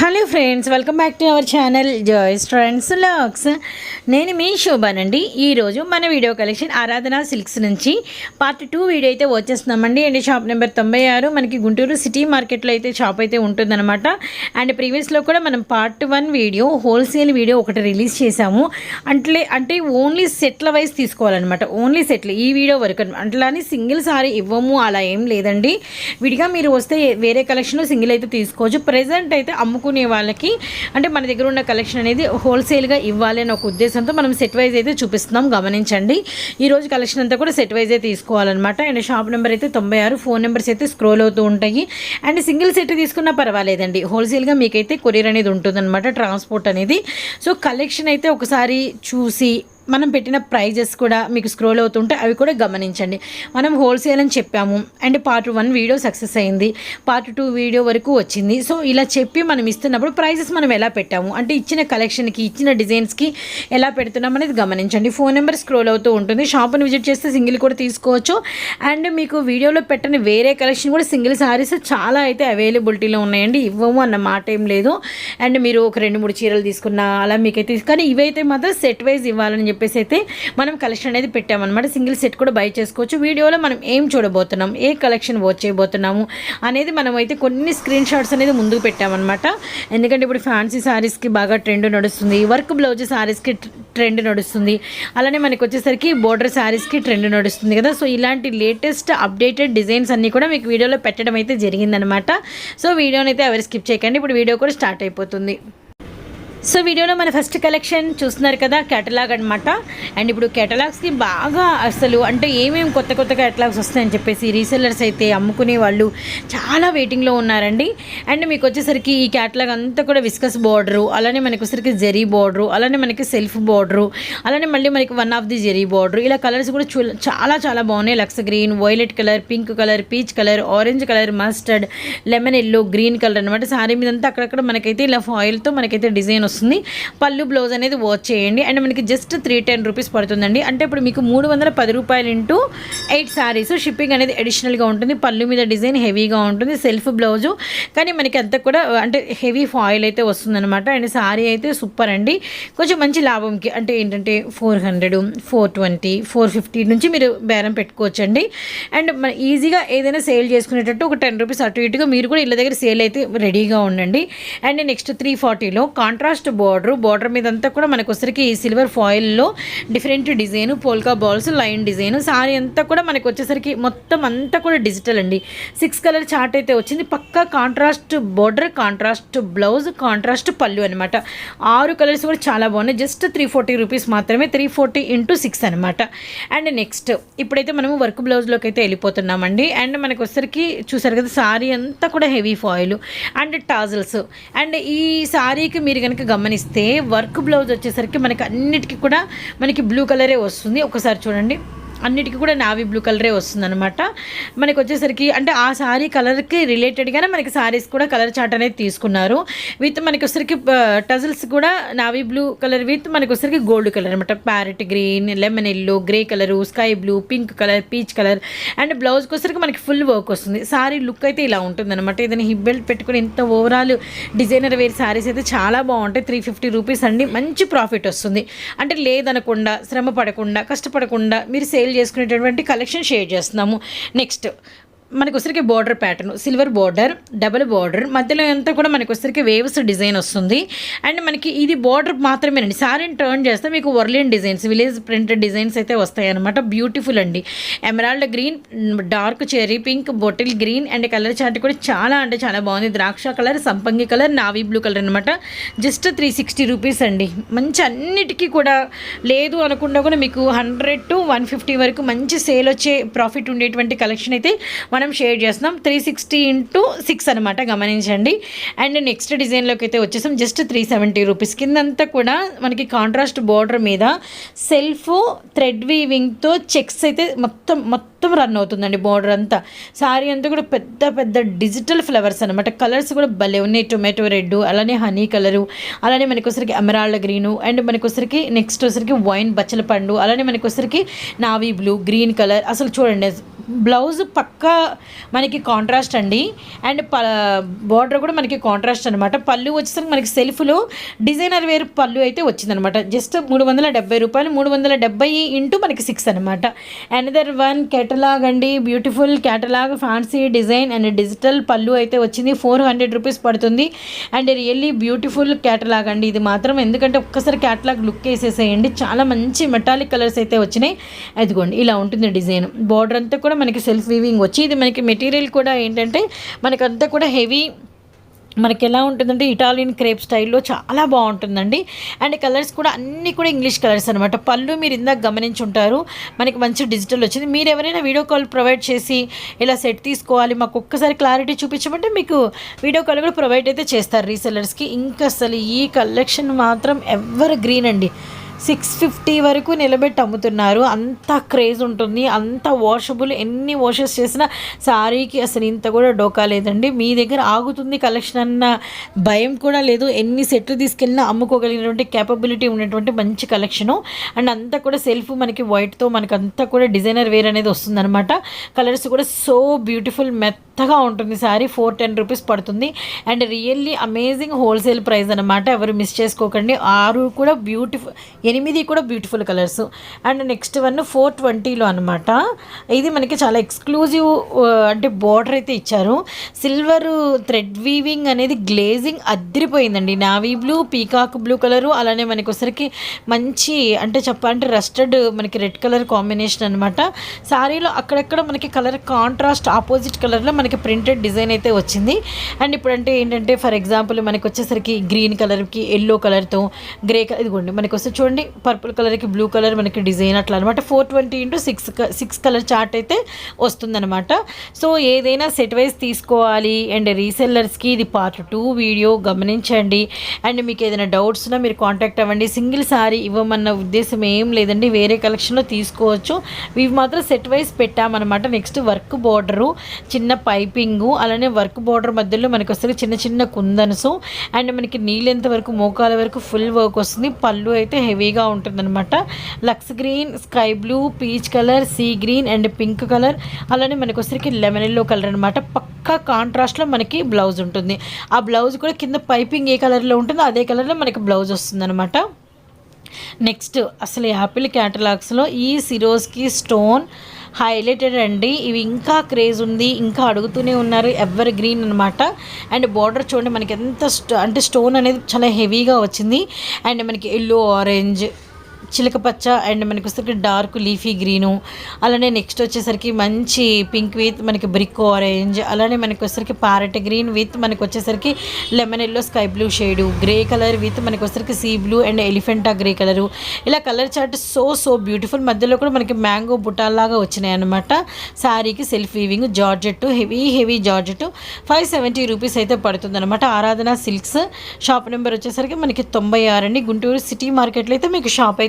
Hello friends welcome back to our channel joys friends lakhs. నేను మీ శోభానండి. ఈరోజు మన వీడియో కలెక్షన్ ఆరాధన సిల్క్స్ నుంచి పార్ట్ టూ వీడియో అయితే వచ్చేస్తున్నామండి. అండ్ షాప్ నెంబర్ తొంభై ఆరు మనకి గుంటూరు సిటీ మార్కెట్లో అయితే షాప్ అయితే ఉంటుందన్నమాట. అండ్ ప్రీవియస్లో కూడా మనం part one video wholesale video ఒకటి రిలీజ్ చేసాము అంటే అంటే ఓన్లీ సెట్ల వైజ్ తీసుకోవాలన్నమాట. ఓన్లీ సెట్లు ఈ వీడియో వరకు. అట్లానే సింగిల్ సారీ ఇవ్వము అలా ఏం లేదండి. విడిగా మీరు వస్తే వేరే కలెక్షన్ సింగిల్ అయితే తీసుకోవచ్చు. ప్రజెంట్ అయితే అమ్ముకునే వాళ్ళకి అంటే మన దగ్గర ఉన్న కలెక్షన్ అనేది హోల్సేల్గా ఇవ్వాలి అనే ఒక ఉద్దేశంతో మనం సెట్ వైజ్ అయితే చూపిస్తున్నాం. గమనించండి. ఈరోజు కలెక్షన్ అంతా కూడా సెట్ వైజే తీసుకోవాలన్నమాట. అండ్ షాప్ నెంబర్ అయితే తొంభై ఆరు ఫోన్ నెంబర్స్ అయితే స్క్రోల్ అవుతూ ఉంటాయి. అండ్ సింగిల్ సెట్ తీసుకున్నా పర్వాలేదండి. హోల్సేల్గా మీకైతే కొరియర్ అనేది ఉంటుందన్నమాట ట్రాన్స్పోర్ట్ అనేది. సో కలెక్షన్ అయితే ఒకసారి చూసి మనం పెట్టిన ప్రైజెస్ కూడా మీకు స్క్రోల్ అవుతుంటే అవి కూడా గమనించండి. మనం హోల్సేల్ అని చెప్పాము. And part one video success అయింది. పార్ట్ టూ వీడియో వరకు వచ్చింది. సో ఇలా చెప్పి మనం ఇస్తున్నప్పుడు ప్రైజెస్ మనం ఎలా పెట్టాము? అంటే ఇచ్చిన కలెక్షన్కి ఇచ్చిన డిజైన్స్కి ఎలా పెడుతున్నాం అనేది గమనించండి. ఫోన్ నెంబర్ స్క్రోల్ అవుతూ ఉంటుంది. షాప్ని విజిట్ చేస్తే సింగిల్ కూడా తీసుకోవచ్చు. అండ్ మీకు వీడియోలో పెట్టని వేరే కలెక్షన్ కూడా సింగిల్ సారీస్ చాలా అయితే అవైలబిలిటీలో ఉన్నాయండి. ఇవ్వము అన్న మాట ఏం లేదు. అండ్ మీరు ఒక రెండు మూడు చీరలు తీసుకున్నా అలా మీకైతే కానీ ఇవైతే మాత్రం సెట్ వైజ్ ఇవ్వాలని చెప్పి చెప్పేసి అయితే మనం కలెక్షన్ అనేది పెట్టామన్నమాట. సింగిల్ సెట్ కూడా బై చేసుకోవచ్చు. వీడియోలో మనం ఏం చూడబోతున్నాం? ఏ కలెక్షన్ వాచ్ చేయబోతున్నాము? అనేది మనం అయితే కొన్ని స్క్రీన్ షాట్స్ అనేది ముందుకు పెట్టామన్నమాట. ఎందుకంటే ఇప్పుడు ఫ్యాన్సీ శారీస్కి బాగా ట్రెండ్ నడుస్తుంది. వర్క్ బ్లౌజ్ శారీస్కి ట్రెండ్ నడుస్తుంది. అలానే మనకి వచ్చేసరికి బోర్డర్ శారీస్కి ట్రెండ్ నడుస్తుంది కదా. సో ఇలాంటి లేటెస్ట్ అప్డేటెడ్ డిజైన్స్ అన్నీ కూడా మీకు వీడియోలో పెట్టడం అయితే జరిగిందనమాట సో వీడియోని అయితే ఎవరు స్కిప్ చేయకండి. ఇప్పుడు వీడియో కూడా స్టార్ట్ అయిపోతుంది. సో వీడియోలో మన ఫస్ట్ కలెక్షన్ చూస్తున్నారు కదా కేటలాగ్ అనమాట అండ్ ఇప్పుడు కేటలాగ్స్కి బాగా అసలు అంటే ఏమేమి కొత్త కొత్త కేటలాగ్స్ వస్తాయని చెప్పేసి రీసెల్లర్స్ అయితే అమ్ముకునే వాళ్ళు చాలా వెయిటింగ్లో ఉన్నారండి. అండ్ మీకు వచ్చేసరికి ఈ కేటలాగ్ అంతా కూడా విస్కస్ బార్డరు అలానే మనకి వచ్చేసరికి జెరీ బార్డరు అలానే మనకి సెల్ఫ్ బార్డరు అలానే మళ్ళీ మనకి one of the zari border ఇలా కలర్స్ కూడా చూ చాలా చాలా బాగున్నాయి. Lux green violet colour pink colour peach colour orange colour mustard lemon yellow green colour అనమాట సారీ మీదంతా అక్కడక్కడ మనకైతే ఇలా ఫాయిల్తో మనకైతే డిజైన్ వస్తుంది. పళ్ళు బ్లౌజ్ అనేది వాచ్ చేయండి. అండ్ మనకి జస్ట్ త్రీ టెన్ రూపీస్ పడుతుందండి. అంటే ఇప్పుడు మీకు మూడు వందల పది రూపాయలు ఇంటూ ఎయిట్ శారీస్ షిప్పింగ్ అనేది అడిషనల్గా ఉంటుంది. పళ్ళు మీద డిజైన్ హెవీగా ఉంటుంది. సెల్ఫ్ బ్లౌజు కానీ మనకి అంతా కూడా అంటే హెవీ ఫాయిల్ అయితే వస్తుందన్నమాట. అండ్ శారీ అయితే సూపర్ అండి. కొంచెం మంచి లాభంకి అంటే ఏంటంటే four hundred four twenty four fifty నుంచి మీరు బేరం పెట్టుకోవచ్చండి. అండ్ మన ఈజీగా ఏదైనా సేల్ చేసుకునేటట్టు ఒక టెన్ రూపీస్ అటు ఇటుగా మీరు కూడా ఇళ్ళ దగ్గర సేల్ అయితే రెడీగా ఉండండి. అండ్ నెక్స్ట్ త్రీ ఫార్టీలో కాంట్రాస్ట్ బార్డర్. బార్డర్ మీద అంతా కూడా మనకు వచ్చరికి silver ఫాయిల్లో different design polka balls line design. Sari అంతా కూడా మనకు వచ్చేసరికి మొత్తం అంతా కూడా డిజిటల్ అండి. సిక్స్ కలర్ చార్ట్ అయితే వచ్చింది. పక్కా contrast border contrast blouse contrast pallu అనమాట ఆరు కలర్స్ కూడా చాలా బాగున్నాయి. జస్ట్ త్రీ ఫార్టీ రూపీస్ మాత్రమే త్రీ ఫార్టీ ఇంటూ సిక్స్ అనమాట అండ్ నెక్స్ట్ ఇప్పుడైతే మనము వర్క్ బ్లౌజ్లోకి అయితే వెళ్ళిపోతున్నామండి. అండ్ మనకు వచ్చరికి చూసారు కదా సారీ అంతా కూడా heavy foil. And tassels. And ఈ సారీకి మీరు కనుక గమనిస్తే వర్క్ బ్లౌజ్ వచ్చేసరికి మనకి అన్నిటికీ కూడా మనకి బ్లూ కలరే వస్తుంది. ఒకసారి చూడండి. అన్నిటికీ కూడా నావీ బ్లూ కలరే వస్తుందన్నమాట. మనకి వచ్చేసరికి అంటే ఆ శారీ కలర్కి రిలేటెడ్గానే మనకి శారీస్ కూడా కలర్ చార్ట్ అనేది తీసుకున్నారు. విత్ మనకి వచ్చరికి టజల్స్ కూడా నావీ బ్లూ కలర్ విత్ మనకి వచ్చరికి గోల్డ్ కలర్ అనమాట parrot green lemon yellow grey colour sky blue pink colour peach colour and బ్లౌజ్కి వచ్చరికి మనకి ఫుల్ వర్క్ వస్తుంది. శారీ లుక్ అయితే ఇలా ఉంటుందన్నమాట. ఏదైనా హిప్ బెల్ట్ పెట్టుకుని ఇంత ఓవరాల్ డిజైనర్ వేర్ శారీస్ అయితే చాలా బాగుంటాయి. త్రీ ఫిఫ్టీ రూపీస్ అండి. మంచి ప్రాఫిట్ వస్తుంది. అంటే లేదనకుండా శ్రమ పడకుండా కష్టపడకుండా మీరు సేల్ చేసుకునేటటువంటి కలెక్షన్ షేర్ చేస్తున్నాము. నెక్స్ట్ మనకు వచ్చరికి border pattern silver border double border మధ్యలో అంతా కూడా మనకు వచ్చరికి వేవ్స్ డిజైన్ వస్తుంది. అండ్ మనకి ఇది బార్డర్ మాత్రమేనండి. సారీని టర్న్ చేస్తే మీకు వర్లియన్ డిజైన్స్ విలేజ్ ప్రింటెడ్ డిజైన్స్ అయితే వస్తాయి అనమాట బ్యూటిఫుల్ అండి. Emerald green dark cherry pink bottle green and colour chart కూడా చాలా అంటే చాలా బాగుంది. ద్రాక్ష కలర్ సంపంగి కలర్ నావీ బ్లూ కలర్ అనమాట జస్ట్ త్రీ సిక్స్టీ రూపీస్ అండి. మంచి అన్నిటికీ కూడా లేదు అనుకుండా కూడా మీకు హండ్రెడ్ టు వన్ ఫిఫ్టీ వరకు మంచి సేల్ వచ్చే ప్రాఫిట్ ఉండేటువంటి కలెక్షన్ అయితే మనం షేర్ చేస్తున్నాం. త్రీ సిక్స్టీ ఇంటూ సిక్స్ అనమాట గమనించండి. అండ్ నెక్స్ట్ డిజైన్లోకి అయితే వచ్చేసాం. జస్ట్ త్రీ సెవెంటీ రూపీస్ కిందంతా కూడా మనకి కాంట్రాస్ట్ బార్డర్ మీద సెల్ఫ్ థ్రెడ్ వీవింగ్తో చెక్స్ అయితే మొత్తం మొత్తం రన్ అవుతుందండి బార్డర్ అంతా. సారీ అంతా కూడా పెద్ద పెద్ద డిజిటల్ ఫ్లవర్స్ అనమాట కలర్స్ కూడా భలే ఉన్నాయి. టొమాటో రెడ్ అలానే హనీ కలరు అలానే మనకి అమరాళ్ళ గ్రీను అండ్ మనకొసరికి నెక్స్ట్ వచ్చరికి వైన్ బచ్చల పండు అలానే మనకొసరికి నావీ బ్లూ గ్రీన్ కలర్ అసలు చూడండి బ్లౌజ్ పక్కా మనకి కాంట్రాస్ట్ అండి. అండ్ ప బార్డర్ కూడా మనకి కాంట్రాస్ట్ అనమాట పళ్ళు వచ్చేసరికి మనకి సెల్ఫ్లో డిజైనర్ వేరు పళ్ళు అయితే వచ్చిందనమాట జస్ట్ మూడు వందల డెబ్బై రూపాయలు మూడు వందల డెబ్బై ఇంటూ మనకి సిక్స్ అనమాట అనదర్ వన్ కేటలాగ్ అండి. Beautiful catalogue fancy design and digital pallu అయితే వచ్చింది. ఫోర్ హండ్రెడ్ రూపీస్ పడుతుంది. అండ్ రియల్లీ బ్యూటిఫుల్ కేటలాగ్ అండి. ఇది మాత్రం ఎందుకంటే ఒక్కసారి కేటలాగ్ లుక్ వేసేసేయండి. చాలా మంచి మెటాలిక్ కలర్స్ అయితే వచ్చినాయి. అదిగోండి ఇలా ఉంటుంది డిజైన్. బార్డర్ అంతా కూడా మనకి సెల్ఫ్ వీవింగ్ వచ్చి ఇది మనకి మెటీరియల్ కూడా ఏంటంటే మనకంతా కూడా హెవీ మనకి ఎలా ఉంటుందంటే ఇటాలియన్ క్రేప్ స్టైల్లో చాలా బాగుంటుందండి. అండ్ కలర్స్ కూడా అన్నీ కూడా ఇంగ్లీష్ కలర్స్ అనమాట పళ్ళు మీరు ఇందాక గమనించి ఉంటారు మనకి మంచి డిజిటల్ వచ్చింది. మీరు ఎవరైనా వీడియో కాల్ ప్రొవైడ్ చేసి ఇలా సెట్ తీసుకోవాలి మాకు ఒక్కసారి క్లారిటీ చూపించమంటే మీకు వీడియో కాల్ కూడా ప్రొవైడ్ అయితే చేస్తారు రీసెలర్స్కి ఇంకా అసలు ఈ కలెక్షన్ మాత్రం ఎవర్ గ్రీన్ అండి. సిక్స్ ఫిఫ్టీ వరకు నిలబెట్టి అమ్ముతున్నారు. అంత క్రేజ్ ఉంటుంది. అంత వాషబుల్ ఎన్ని వాషెస్ చేసినా శారీకి అసలు ఇంత కూడా డోకా లేదండి. మీ దగ్గర ఆగుతుంది కలెక్షన్ అన్న భయం కూడా లేదు. ఎన్ని సెట్లు తీసుకెళ్ళినా అమ్ముకోగలిగినటువంటి కేపబిలిటీ ఉన్నటువంటి మంచి కలెక్షను అండ్ అంతా కూడా సెల్ఫ్ మనకి వైట్తో మనకి అంతా కూడా డిజైనర్ వేర్ అనేది వస్తుందన్నమాట. కలర్స్ కూడా సో బ్యూటిఫుల్ మెత్తగా ఉంటుంది. సారీ ఫోర్ టెన్ రూపీస్ పడుతుంది. And really amazing wholesale price అనమాట ఎవరు మిస్ చేసుకోకండి. ఆరు కూడా బ్యూటిఫుల్ ఎనిమిది కూడా beautiful colours and next one four ట్వంటీలో అనమాట ఇది మనకి చాలా ఎక్స్క్లూజివ్ అంటే బార్డర్ అయితే ఇచ్చారు. సిల్వర్ థ్రెడ్ వీవింగ్ అనేది glazing అద్దరిపోయిందండి. Navy blue peacock blue colour అలానే మనకి ఒకసారికి మంచి అంటే చెప్పాలంటే రస్టెడ్ మనకి రెడ్ కలర్ కాంబినేషన్ అనమాట శారీలో అక్కడక్కడ మనకి కలర్ కాంట్రాస్ట్ ఆపోజిట్ కలర్లో మనకి ప్రింటెడ్ డిజైన్ అయితే వచ్చింది. అండ్ ఇప్పుడంటే ఏంటంటే ఫర్ ఎగ్జాంపుల్ మనకి వచ్చేసరికి గ్రీన్ కలర్కి ఎల్లో కలర్తో గ్రే కలర్ ఇదిగోండి మనకి వస్తే చూడండి పర్పుల్ కలర్కి బ్లూ కలర్ మనకి డిజైన్ అట్లా అనమాట four twenty into six six colour chart అయితే వస్తుందనమాట సో ఏదైనా సెట్ వైజ్ తీసుకోవాలి అండ్ రీసెల్లర్స్కి ఇది పార్ట్ టూ వీడియో గమనించండి. అండ్ మీకు ఏదైనా డౌట్స్ ఉన్నా మీరు కాంటాక్ట్ అవ్వండి. సింగిల్ సారీ ఇవ్వమన్న ఉద్దేశం ఏం లేదండి. వేరే కలెక్షన్లో తీసుకోవచ్చు. ఇవి మాత్రం సెట్ వైజ్ పెట్టామన్నమాట. నెక్స్ట్ వర్క్ బార్డరు చిన్న పైపింగు అలానే వర్క్ బార్డర్ మధ్యలో మనకి వస్తుంది చిన్న చిన్న కుందన్సు. అండ్ మనకి నీళ్ళెంత వరకు మోకాల వరకు ఫుల్ వర్క్ వస్తుంది. పళ్ళు అయితే హెవీ హెవీగా ఉంటుందన్నమాట. Lux green sky blue peach colour sea green and pink colour. అలానే మనకు వచ్చరికి లెమన్ ఎల్లో కలర్ అనమాట పక్కా కాంట్రాస్ట్లో మనకి బ్లౌజ్ ఉంటుంది. ఆ బ్లౌజ్ కూడా కింద పైపింగ్ ఏ కలర్లో ఉంటుందో అదే కలర్లో మనకి బ్లౌజ్ వస్తుందన్నమాట. నెక్స్ట్ అసలు యాపిల్ క్యాటలాగ్స్లో ఈ సిరోస్కి స్టోన్ హైలైటెడ్ అండి. ఇవి ఇంకా క్రేజ్ ఉంది. ఇంకా అడుగుతూనే ఉన్నారు. ఎవర్ గ్రీన్ అనమాట అండ్ బార్డర్ చూడండి. మనకి ఎంత అంటే స్టోన్ అనేది చాలా హెవీగా వచ్చింది. అండ్ మనకి ఎల్లో ఆరెంజ్ చిలక పచ్చ అండ్ మనకి వచ్చేసరికి డార్క్ లీఫీ గ్రీను. అలానే నెక్స్ట్ వచ్చేసరికి మంచి పింక్ విత్ మనకి బ్రిక్ ఆరెంజ్. అలానే మనకి వచ్చేసరికి ప్యారెట్ గ్రీన్ విత్ మనకి వచ్చేసరికి lemon yellow sky blue shade. Grey colour with మనకి వచ్చేసరికి sea blue and elephant grey colour. ఇలా colour chart so so beautiful. మధ్యలో కూడా మనకి మ్యాంగో బుటాల్లాగా వచ్చినాయి అనమాట శారీకి self weaving georgette heavy heavy georgette five seventy rupees అయితే పడుతుంది అనమాట ఆరాధన సిల్క్స్. షాప్ నెంబర్ వచ్చేసరికి మనకి తొంభై ఆరు అండి. గుంటూరు సిటీ మార్కెట్లో అయితే మీకు షాప్ అయితే